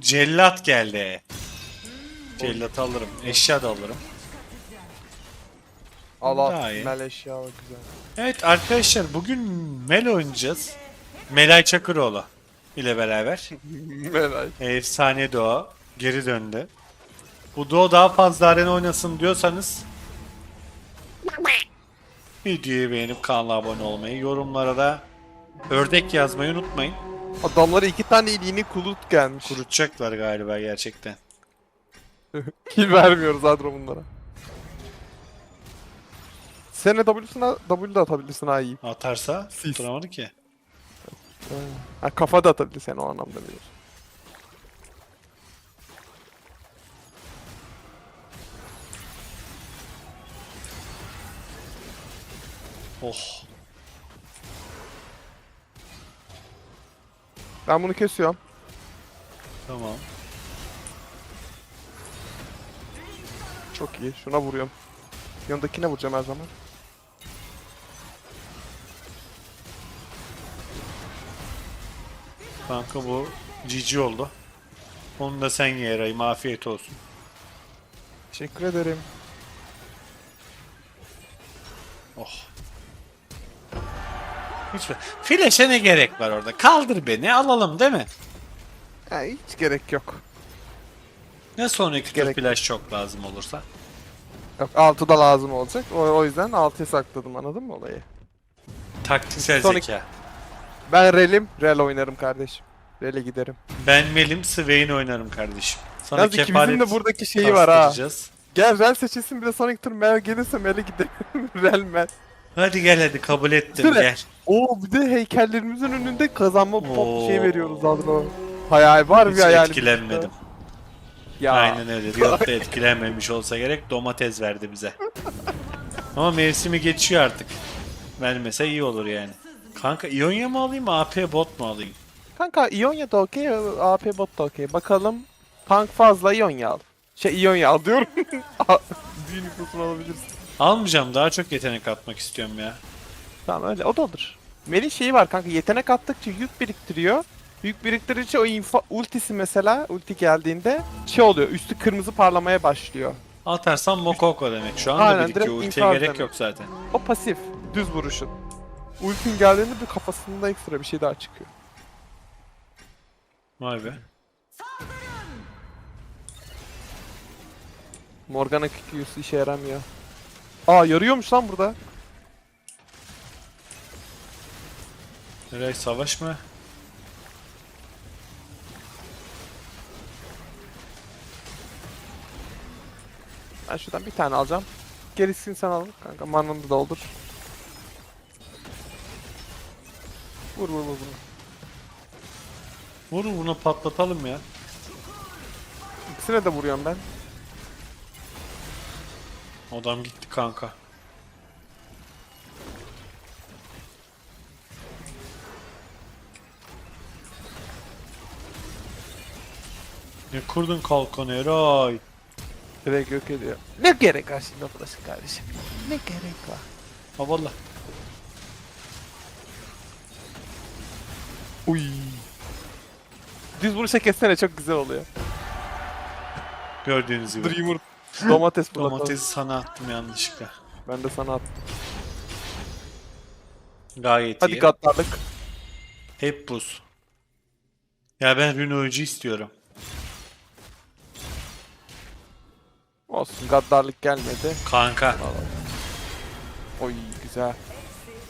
Cellat geldi. Cellat alırım. Eşya da alırım. Al Daha al. iyi. Mel eşya bak güzel. Evet arkadaşlar bugün Mel oynayacağız. Melay Çakıroğlu ile beraber. Melay. Efsane Doğa geri döndü. Bu Doğa daha fazla arena oynasın diyorsanız videoyu beğenip kanala abone olmayı, yorumlara da ördek yazmayı unutmayın. Adamlara iki tane iliğini kulut gelmiş. Kurutacaklar galiba gerçekten. Kill vermiyoruz Adro bunlara. Sen de W'suna W de atabilirsin ha iyi. Atarsa Sis. tutturamadı ki. Ha kafa da atabilirsin o anlamda bilir. Oh. Ben bunu kesiyorum. Tamam. Çok iyi. Şuna vuruyorum. Yanındakine vuracağım her zaman. Kanka bu cici oldu. Onu da sen ye afiyet olsun. Teşekkür ederim. Hiç Flaşe ne gerek var orada? Kaldır beni alalım değil mi? Ha, hiç gerek yok. Ne sonraki Gerek- flash çok lazım olursa? Yok 6 da lazım olacak. O, o yüzden 6'ya sakladım anladın mı olayı? Taktiksel Sonic- zeka. Ben Rel'im. Rel oynarım kardeşim. Rel'e giderim. Ben Melim Swain oynarım kardeşim. Sana Yalnız ikimizin de buradaki şeyi var ha. Gel Rel seçilsin bir de Sonic tur Mel gelirse Mel'e gidelim. Rel Mel. Hadi gel hadi kabul ettim Süre. gel. Oo bir de heykellerimizin önünde kazanma pop Oo. şey veriyoruz Adro. Hayal var Hiç bir hayal. etkilenmedim. Ya. Aynen öyle. Riot da etkilenmemiş olsa gerek domates verdi bize. Ama mevsimi geçiyor artık. Vermese iyi olur yani. Kanka İonya mı alayım AP bot mu alayım? Kanka Ionia da okey, AP bot da okey. Bakalım. Tank fazla Ionia al. Şey Ionia al diyorum. Büyü nüfusunu alabilirsin. Almayacağım daha çok yetenek atmak istiyorum ya. Tamam öyle o da olur. Melih şeyi var kanka yetenek attıkça yük biriktiriyor. Yük biriktirince o info, ultisi mesela ulti geldiğinde şey oluyor üstü kırmızı parlamaya başlıyor. Atarsam Mokoko demek. Şu anda Aynen, birikiyor. Ultiye gerek demek. yok zaten. O pasif düz vuruşun. Ultin geldiğinde bir kafasında ekstra bir şey daha çıkıyor. Vay be. Morgana Q'su işe yaramıyor. Aa yarıyormuş lan burada. Eray savaş mı? Ben şuradan bir tane alacağım. Gerisini sen al kanka manını da doldur. Vur vur vur vur. Vurun bunu patlatalım ya. İkisine de vuruyorum ben. Adam gitti kanka. Ne kurdun kalkanı Eray? Direkt yok ediyor. Ne gerek var şimdi burası kardeşim? Ne gerek var? Ha valla. Uy. Düz vuruşa kessene çok güzel oluyor. Gördüğünüz gibi. Dreamer domates fırlatalım. Domatesi sana attım yanlışlıkla. Ben de sana attım. Gayet Hadi iyi. gaddarlık. Hep buz. Ya ben Rune oyuncu istiyorum. Olsun gaddarlık gelmedi. Kanka. Oy güzel.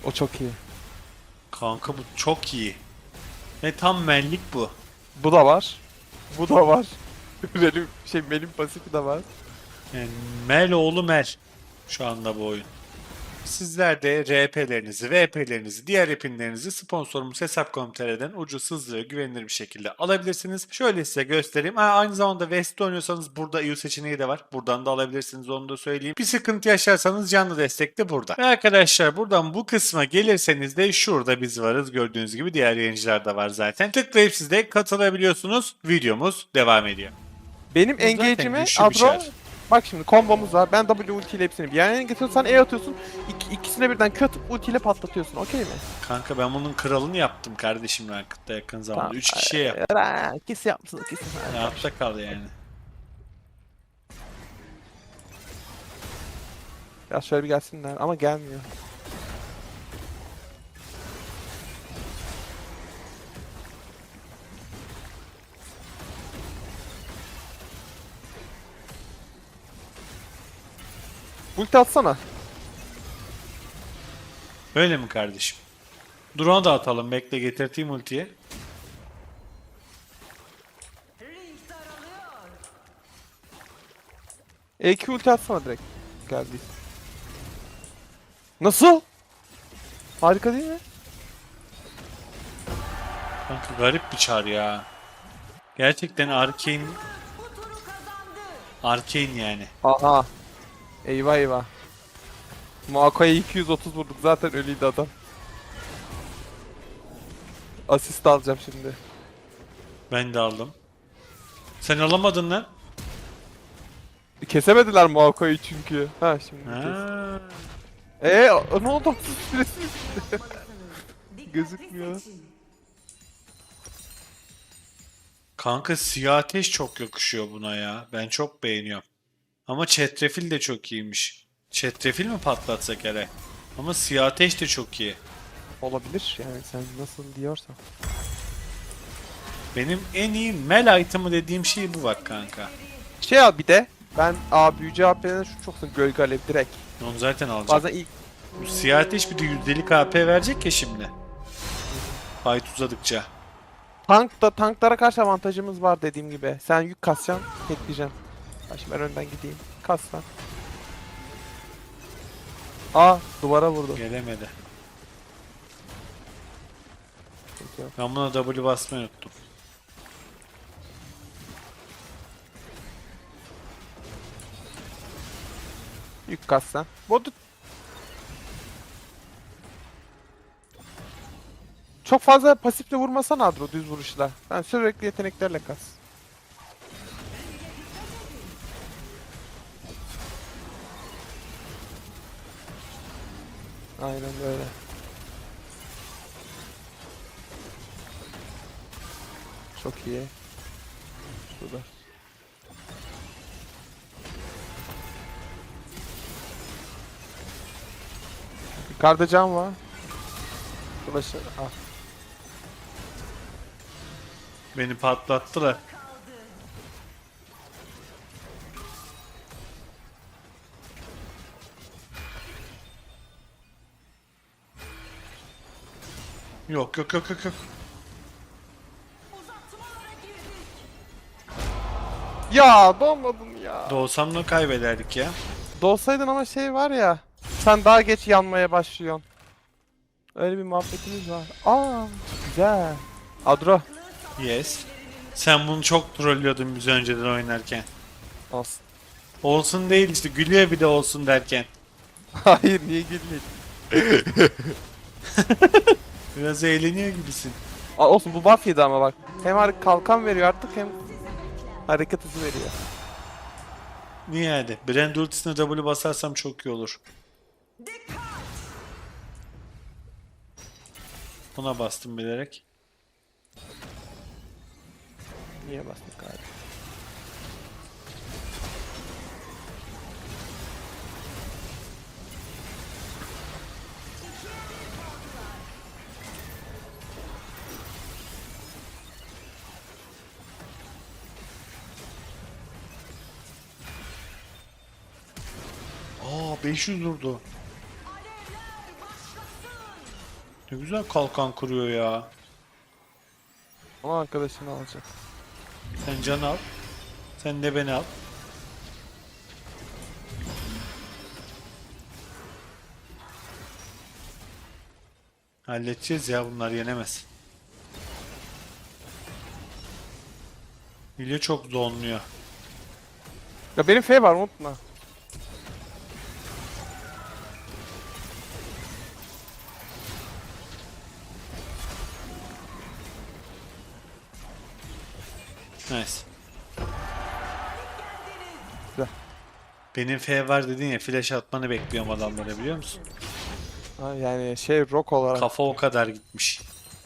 O çok iyi. Kanka bu çok iyi. Ve tam menlik bu. Bu da var. Bu da var. Benim şey benim pasifi de var. Yani Mel oğlu Mel. Şu anda bu oyun. Sizler de RP'lerinizi, VP'lerinizi, diğer epinlerinizi sponsorumuz Hesap.com.tr'den ucuz, hızlı ve güvenilir bir şekilde alabilirsiniz. Şöyle size göstereyim. Ha, aynı zamanda West oynuyorsanız burada EU seçeneği de var. Buradan da alabilirsiniz onu da söyleyeyim. Bir sıkıntı yaşarsanız canlı destek de burada. Ve arkadaşlar buradan bu kısma gelirseniz de şurada biz varız. Gördüğünüz gibi diğer yayıncılar da var zaten. Tıklayıp siz de katılabiliyorsunuz. Videomuz devam ediyor. Benim zaten engage'imi Bak şimdi kombomuz var. Ben W ultiyle hepsini bir yana getiriyorsan E atıyorsun. İk, ikisine birden atıp ultiyle patlatıyorsun. Okey mi? Kanka ben bunun kralını yaptım kardeşim Ranked'da yakın zamanda. Tamam. 3 kişiye yaptım. Kesin yapsın kesin. Yapacak kaldı yani. Ya şöyle bir gelsinler ama gelmiyor. Ulti atsana. Öyle mi kardeşim? Drone'a da atalım. Bekle getirteyim ultiyi. EQ ulti atsana direkt. Geldi. Nasıl? Harika değil mi? Kanka garip bir çar ya. Gerçekten Arcane... Arcane yani. Aha. Eyvah eyvah. Mako'ya 230 vurduk zaten ölüydü adam. Asist alacağım şimdi. Ben de aldım. Sen alamadın lan. Kesemediler Mako'yu çünkü. Ha şimdi kes. Ha. Eee ne oldu? Süresi Gözükmüyor. Kanka siyah ateş çok yakışıyor buna ya. Ben çok beğeniyorum. Ama çetrefil de çok iyiymiş. Çetrefil mi patlatsak hele? Ama siyah ateş de çok iyi. Olabilir yani sen nasıl diyorsan. Benim en iyi mel item'ı dediğim şey bu bak kanka. Şey al bir de. Ben A büyücü AP'den şu çok seviyorum. Gölge alev direkt. Onu zaten alacağım. Bazen ilk Bu siyah ateş bir de yüzdelik AP verecek ya şimdi. Fight uzadıkça. Tankta tanklara karşı avantajımız var dediğim gibi. Sen yük kasacaksın, tekleyeceksin. Ha şimdi ben önden gideyim. Kas lan. Aa duvara vurdu. Gelemedi. Sıkıntı yok. Ben buna W basmayı unuttum. Yük kas sen. Bodu... Çok fazla pasifle vurmasan Adro düz vuruşla. Ben sürekli yeteneklerle kas. Aynen böyle. Çok iyi. Şurada. Yukarıda cam var. Ulaşı al. Beni patlattılar. Yok yok yok yok yok. Ya donmadın ya. Doğsam da kaybederdik ya. Dolsaydın ama şey var ya. Sen daha geç yanmaya başlıyorsun. Öyle bir muhabbetimiz var. Aa güzel. Adro. Yes. Sen bunu çok trollüyordun biz önceden oynarken. Olsun. Olsun değil işte gülüyor bir de olsun derken. Hayır niye gülmedin? Biraz eğleniyor gibisin. Aa, olsun bu buff yedi ama bak. Hem kalkan veriyor artık hem hareket hızı veriyor. Niye hadi? Brand ultisine W basarsam çok iyi olur. Buna bastım bilerek. Niye bastık abi? 500 vurdu. Ne güzel kalkan kuruyor ya. Ama arkadaşını alacak. Sen can al. Sen de beni al. Halledeceğiz ya bunlar yenemez. Hile çok zonluyor. Ya benim F var unutma. Benim F var dedin ya flash atmanı bekliyorum adamlara biliyor musun? Ha, yani şey rock olarak. Kafa o kadar gitmiş.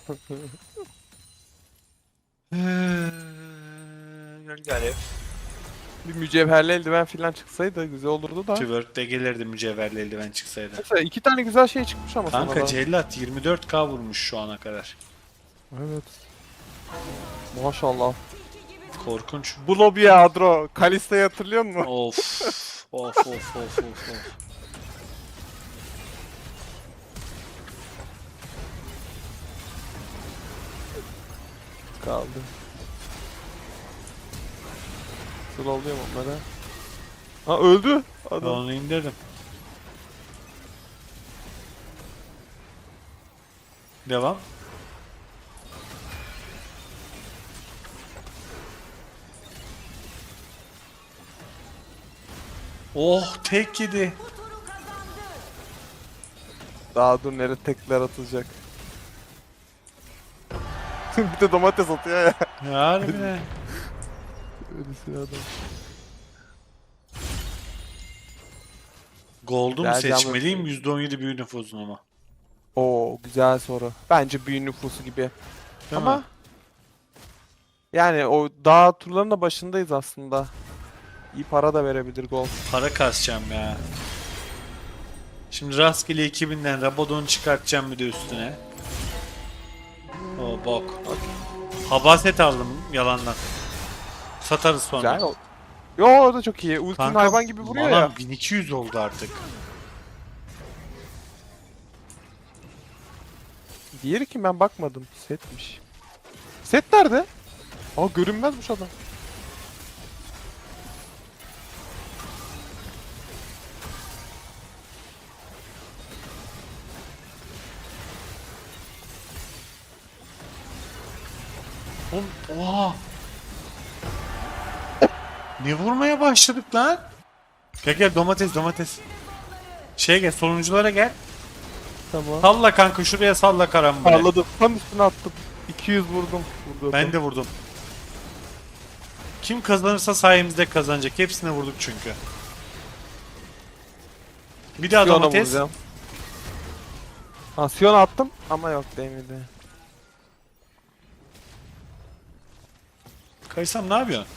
Gölge bir mücevherli eldiven falan çıksaydı güzel olurdu da. Twerk'te gelirdi mücevherli eldiven çıksaydı. Mesela iki tane güzel şey çıkmış ama Kanka sonradan. cellat 24k vurmuş şu ana kadar. Evet. Maşallah. Korkunç. Bu lobiye Adro. Kalista'yı hatırlıyor musun? Of. Of of of of of. Kaldı. Slowluyorum onları. Ha öldü. Ben Adam. onu indirdim. Devam. Oh tek yedi. Daha dur nereye tekler atılacak. bir de domates atıyor ya. Harbiden. Öylesine adam. Gold'u mu Geleceğim seçmeliyim? %17 büyü nüfusun ama. Oo güzel soru. Bence büyü nüfusu gibi. Değil Ama mi? yani o dağ turlarının da başındayız aslında. İyi para da verebilir gol. Para kasacağım ya. Şimdi rastgele 2000'den Rabadon'u çıkartacağım bir de üstüne. O bok. Habaset aldım yalandan. Satarız sonra. Güzel. Yo o da çok iyi. Ultin Kanka, hayvan gibi vuruyor ya. 1200 oldu artık. Diğeri kim ben bakmadım. Setmiş. Set nerede? Aa görünmezmiş adam. Oha. Ne vurmaya başladık lan? Gel gel domates domates. Şey gel sonunculara gel. Tamam. Salla kanka şuraya salla karambole. Parladım. Tam üstüne attım. 200 vurdum. Vurdu Ben de vurdum. Kim kazanırsa sayemizde kazanacak. Hepsine vurduk çünkü. Bir daha domates. vuracağım. Ha Sion attım ama yok değmedi. Kaysam ne yapıyorsun?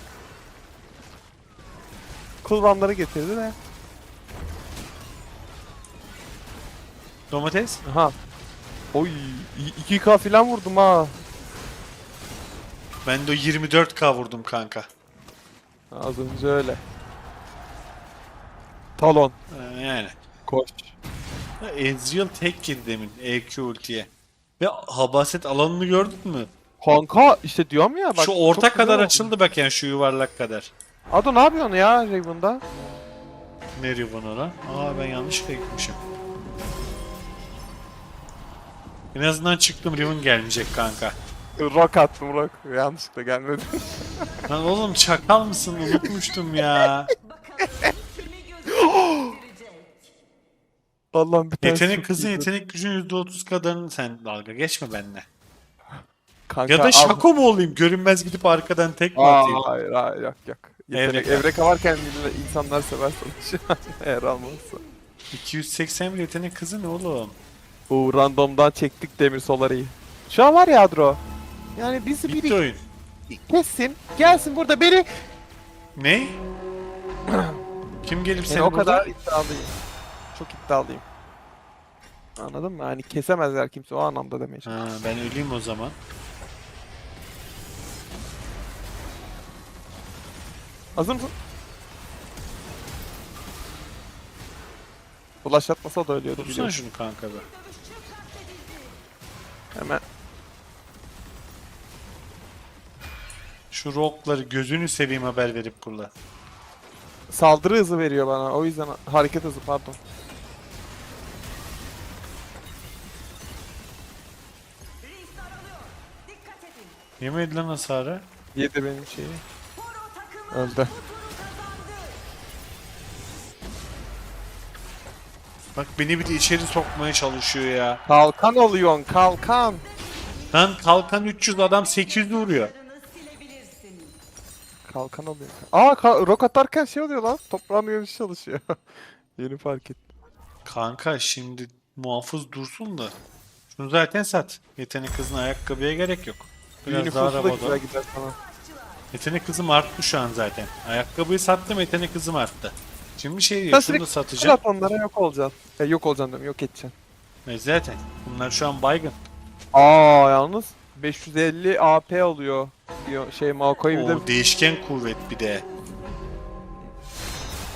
Kulvanları getirdi de. Domates. Aha. Oy i- 2K falan vurdum ha. Ben de o 24k vurdum kanka. Az önce öyle. Talon. Ee, yani. Koş. Ezreal tek yedi demin EQ ultiye. Ve habaset alanını gördün mü? Kanka işte diyorum ya bak. şu orta çok kadar oldu. açıldı bak yani şu yuvarlak kadar. Ado ne yapıyorsun ya Raven'da? Ne Ribbon'a lan? Aa ben yanlışlıkla gitmişim. En azından çıktım Ribbon gelmeyecek kanka. Rock attım rock. Yanlışlıkla gelmedi. Lan oğlum çakal mısın? Unutmuştum ya. Allah'ım bir tane Yetenek kızın yetenek gücün %30 kadarını sen dalga geçme benimle. Kanka, Ya da şako mu olayım? Görünmez gidip arkadan tek mi atayım? hayır hayır yok yok. Yetenek, Evreka. Evreka varken millet- insanlar sever an eğer almazsa. 281 yetenek kızı ne oğlum? Bu randomdan çektik demir solarıyı. Şu an var ya Adro. Yani bizi Bitti biri oyun. kessin, gelsin burada beni. Ne? Kim gelip Yani seni o burada? kadar iddialıyım. Çok iddialıyım. Anladın mı? Hani kesemezler kimse o anlamda demeye. Ha, ben öleyim o zaman. Hazır mısın? Flash atmasa da ölüyordu Tutsana biliyorum. şunu kanka be. Hemen Şu rockları gözünü seveyim haber verip kullan. saldırı hızı veriyor bana. O yüzden hareket hızı pardon. Yemedi lan hasarı. Yedi benim şeyi. Öldü. Bak beni bir de içeri sokmaya çalışıyor ya. Kalkan oluyorsun kalkan. Lan kalkan 300 adam 800 vuruyor. Kalkan alıyor. Aa ka- rok atarken şey oluyor lan. Toprağın yönüş çalışıyor. Yeni fark ettim. Kanka şimdi muhafız dursun da. Şunu zaten sat. Yetenek hızına ayakkabıya gerek yok. Biraz Biraz daha arabada. güzel gider sana. Yetenek hızım arttı şu an zaten. Ayakkabıyı sattım yetenek hızım arttı. Şimdi şey diyor. Şunu da satacağım. At onlara yok olacaksın. Ya yok olacaksın diyorum yok edeceksin. E zaten. Bunlar şu an baygın. Aa yalnız 550 AP alıyor. Diyor şey Maokai bir de O değişken kuvvet bir de.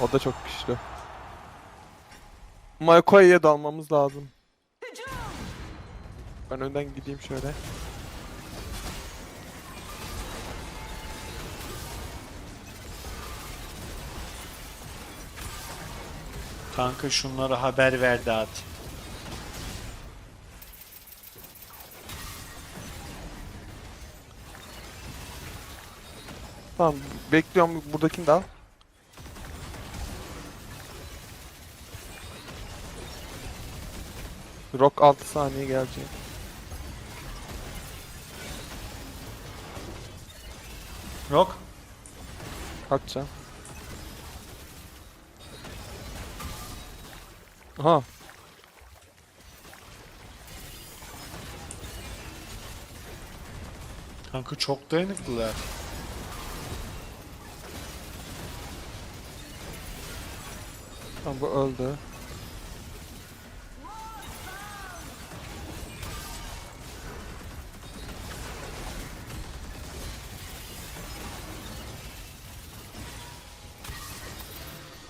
o da çok güçlü. Maokai'ye dalmamız lazım. Ben önden gideyim şöyle. Kanka şunlara haber ver dağıt. Tamam bekliyorum buradakini de al. Rock 6 saniye gelecek. Rock. Kaçacağım. Aha. Kanka çok dayanıklılar. Tamam bu öldü.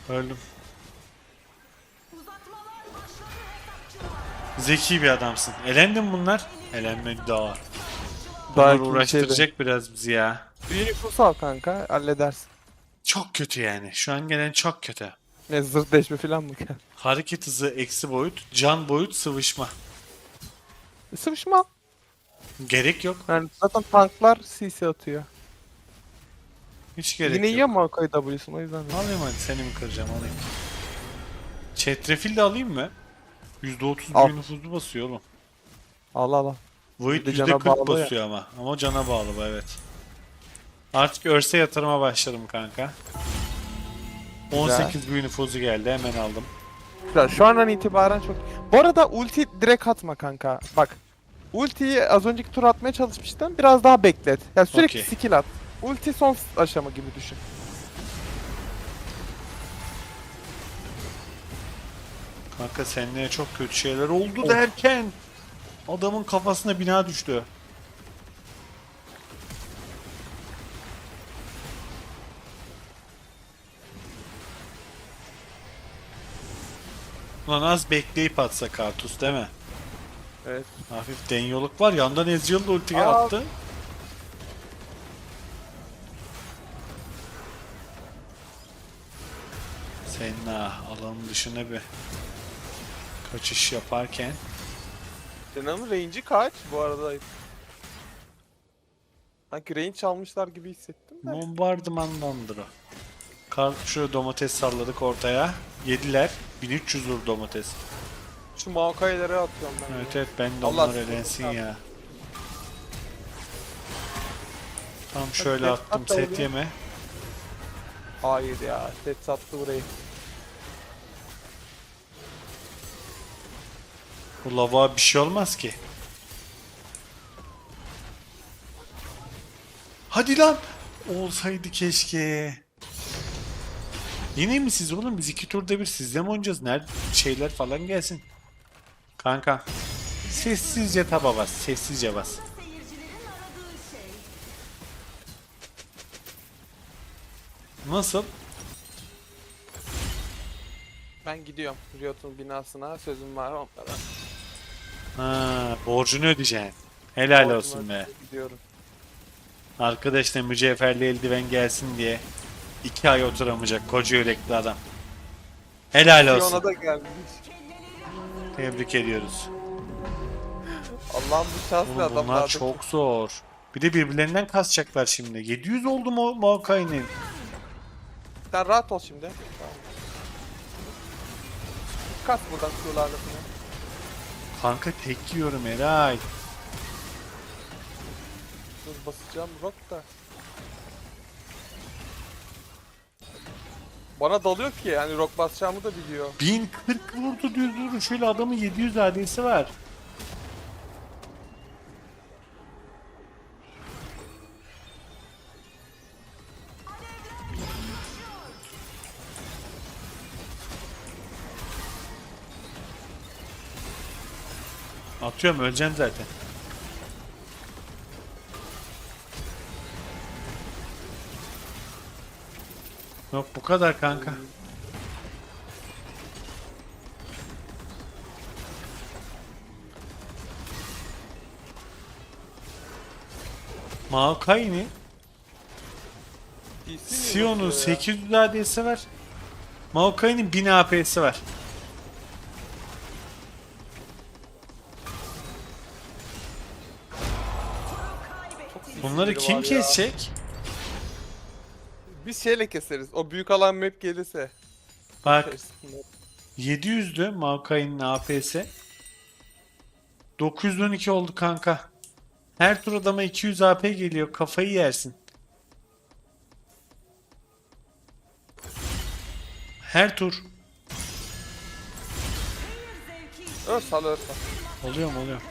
Öldüm. Zeki bir adamsın. Elendin bunlar. Elenmedi daha. Bunlar Daha uğraştıracak biraz bizi ya. Nüfus al kanka halledersin. Çok kötü yani. Şu an gelen çok kötü. Ne zırh deşme falan mı? Hareket hızı eksi boyut, can boyut, sıvışma. Sıvışma. Gerek yok. Yani zaten tanklar CC atıyor. Hiç gerek Yine yok. yiyor Maokai W'sunu o yüzden. Alayım hadi seni mi kıracağım alayım. Çetrefil de alayım mı? %30 Al. büyü nüfuzu basıyor oğlum. Allah Allah. Void Bir de cana %40 bağlı ya. basıyor ama. Ama cana bağlı bu evet. Artık örse yatırıma başladım kanka. 18 büyü nüfuzu geldi hemen aldım. Güzel. Şu andan itibaren çok... Bu arada ulti direkt atma kanka. Bak. Ultiyi az önceki tur atmaya çalışmıştım. Biraz daha beklet. Yani sürekli Okey. skill at. Ulti son aşama gibi düşün. Kanka seninle çok kötü şeyler oldu derken adamın kafasına bina düştü. Lan az bekleyip atsa Kartus değil mi? Evet. Hafif denyoluk var. Yandan Ezreal da ultiyi attı. Senin ah alanın dışına bir kaçış yaparken Dinamo range'i kaç bu arada? Sanki range almışlar gibi hissettim de. bombardımandandır o. Kar şöyle domates salladık ortaya. Yediler. 1300 vur domates. Şu Maokai'lere atıyorum ben. Evet evet ben de Allah onlar sizi elensin korusun. ya. Tam şöyle attım at da set yeme. Hayır ya. Set sattı burayı. Bu lava bir şey olmaz ki. Hadi lan. Olsaydı keşke. Yine mi siz oğlum? Biz iki turda bir sizle mi oynayacağız? Nerede şeyler falan gelsin. Kanka. Sessizce taba bas. Sessizce bas. Nasıl? Ben gidiyorum. Riot'un binasına sözüm var onlara. Ha, borcunu ödeyeceksin. Helal olsun be. Gidiyorum. Arkadaşlar mücevherli eldiven gelsin diye iki ay oturamayacak koca yürekli adam. Helal olsun. Ona da gelmiş. Tebrik ediyoruz. Allah'ım bu şanslı Oğlum adam bunlar çok zor. Bir de birbirlerinden kasacaklar şimdi. 700 oldu mu Maokai'nin? Sen rahat ol şimdi. Tamam. Kas buradan falan. Kanka tek yiyorum Eray. Dur basacağım rock da. Bana dalıyor ki yani rock basacağımı da biliyor. 1040 vurdu düz durun. Şöyle adamın 700 adesi var. Atıyorum öleceğim zaten. Yok bu kadar kanka. Maokai mi? Sion'un yazıyor ya? 800 AD'si var. Maokai'nin 1000 AP'si var. Bunları biri kim var ya. kesecek? Biz şeyle keseriz. O büyük alan map gelirse. Bak Keseriz. 700'dü Maokai'nin AP'si. 912 oldu kanka. Her tur adama 200 AP geliyor. Kafayı yersin. Her tur. Ör sal ör sal. Oluyor mu oluyor.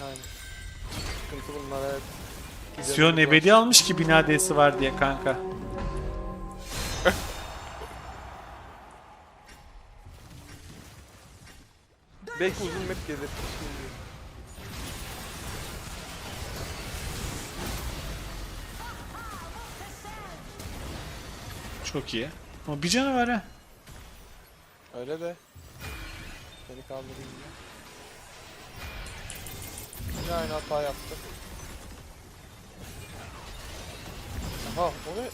Yani. Sıkıntı bunlar evet. Sion ebedi almış ki 1000 AD'si var diye kanka. Belki uzun map gelir. Çok iyi. Ama bir canı var ha. Öyle de. Seni kaldırayım ya. Yine aynı hata yaptı. Aha o ne?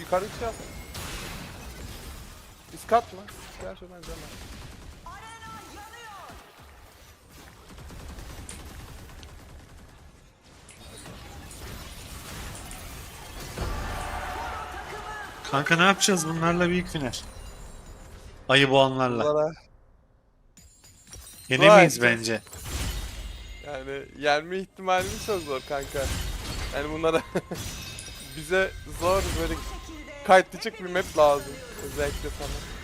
Yukarı çıkacağız. Üst kat mı? Gerçekten canım. Kanka ne yapacağız bunlarla büyük final. Ayı boğanlarla. Bunlara Yenemeyiz Vay. bence. yani yenme ihtimalimiz çok zor kanka. Yani bunlara bize zor böyle kayıtlıcık bir map lazım. Özellikle sana.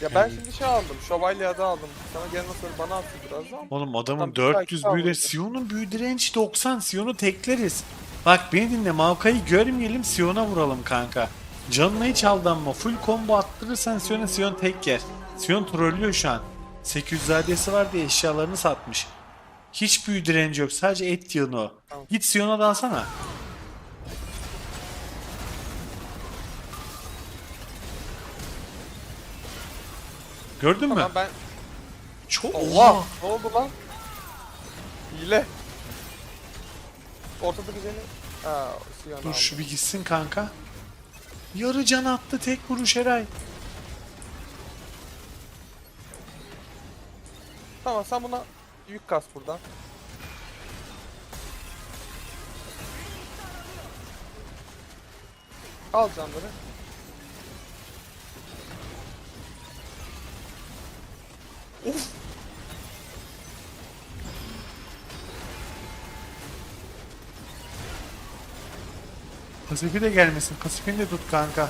Ya ben Yani- şimdi şey aldım, şövalye adı aldım. Sana gelme sonra bana atsın biraz ama. Oğlum adamın bir 400 sakin büyüde. Sion'un büyü direnci 90. Sion'u tekleriz. Bak beni dinle. Maokai'yi görmeyelim Sion'a vuralım kanka. Canına hiç aldanma. Full combo attırırsan Sion'a Sion tek yer. Sion trollüyor şu an. 800 adesi var diye eşyalarını satmış. Hiç büyü direnci yok. Sadece et yığını o. Tamam. Git Sion'a dalsana. Gördün mü? Tamam ben... Çok Allah! Ne oldu lan? Hile. Ortadaki seni... Aa, Dur şu bir gitsin kanka. Yarı can attı tek vuruş Eray. Tamam sen buna yük kas buradan. Al canları. Of. Kasipi de gelmesin. Kasipini de tut kanka.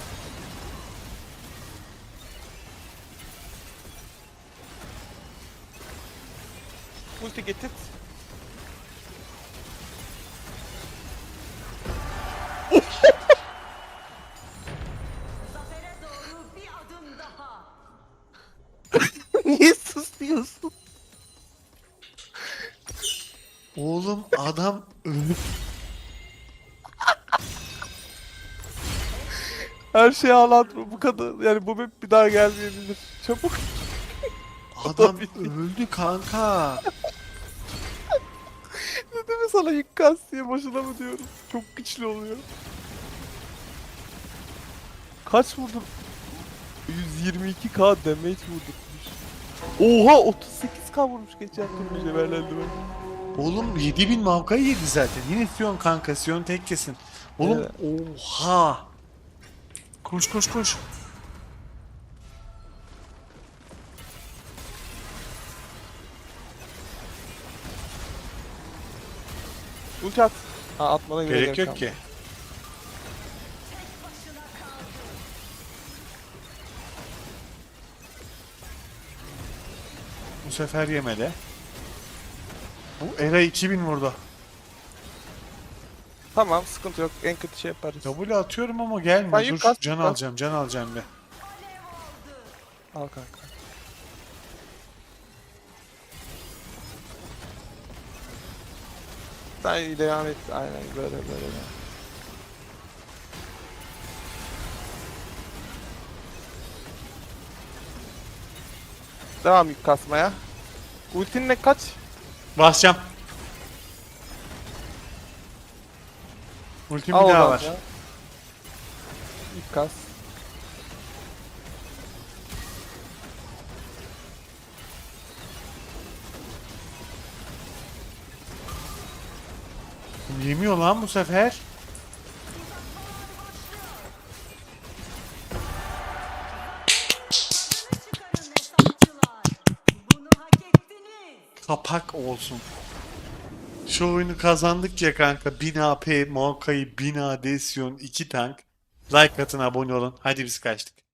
Ulti getir. Zafere doğru bir adım daha. Niye susuyorsun? Oğlum adam ölüp Her şeyi ağlatma bu kadar. Yani bu map bir daha gelmeyebilir. Çabuk. adam öldü kanka. Sana kas diye boşuna mı diyorum. Çok güçlü oluyor. Kaç vurdun? 122k damage vurdurmuş. Oha 38k vurmuş geçen tur bir cebellendi ben. Oğlum 7000 mavkayı yedi zaten. Yine Sion kanka. Sion tek kesin. Oğlum oha. Koş koş koş. Ulti at. Ha atmadan yine Gerek yok kalmadı. ki. Bu sefer yemedi. Bu Era 2000 vurdu. Tamam sıkıntı yok. En kötü şey yaparız. W atıyorum ama gelmiyor. Ben Dur kas- can kas- alacağım, can alacağım bir. Al kanka. Sen devam et. Aynen böyle böyle. Devam yük kasmaya. Ultin ne kaç? Basacağım. Ultim bir Al daha oradan var. da. Yük kas. Yemiyor lan bu sefer. Kapak olsun. Şu oyunu kazandık ya kanka. 1000 AP, Maokai, 1000 AD, Sion, 2 tank. Like atın, abone olun. Hadi biz kaçtık.